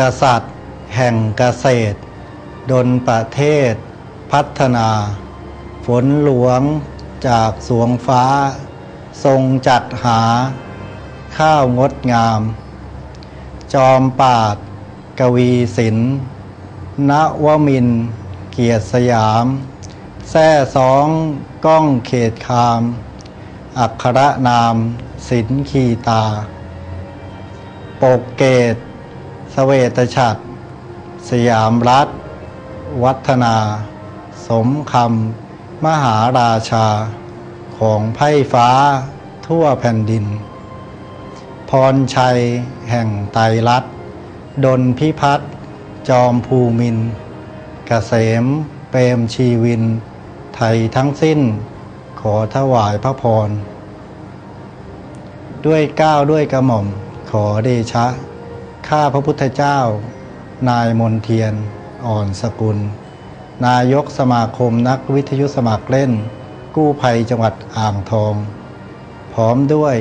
กษัตริย์ แห่งเกษตร ดนประเทศ พัฒนา ฝนหลวงจากสวงฟ้า ทรงจัดหา ข้าวงดงาม จอมปาด กวีศิลป์ณวมิน เกียรติสยาม แท่สองก้องเขตคาม อักขระนามศิลคีตา ปกเกต สเวตฉัตรสยามรัฐ วัฒนา สมคำมหาราชา ของไพ่ฟ้าทั่วแผ่นดิน พรชัยแห่งไตรัฐดนพิพัฒน์จอมภูมินทร์เกษมเปรมชีวิน ไทยทั้งสิ้น ขอถวายพระพร ด้วยก้าวด้วยกระหม่อมขอเดชะ ข้าพระพุทธเจ้า นายมนเทียน อ่อนสกุล นายกสมาคมนักวิทยุสมัครเล่น กู้ภัยจังหวัดอ่างทอง พร้อมด้วย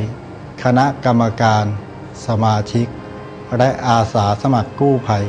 คณะกรรมการ สมาชิก และอาสาสมัครกู้ภัย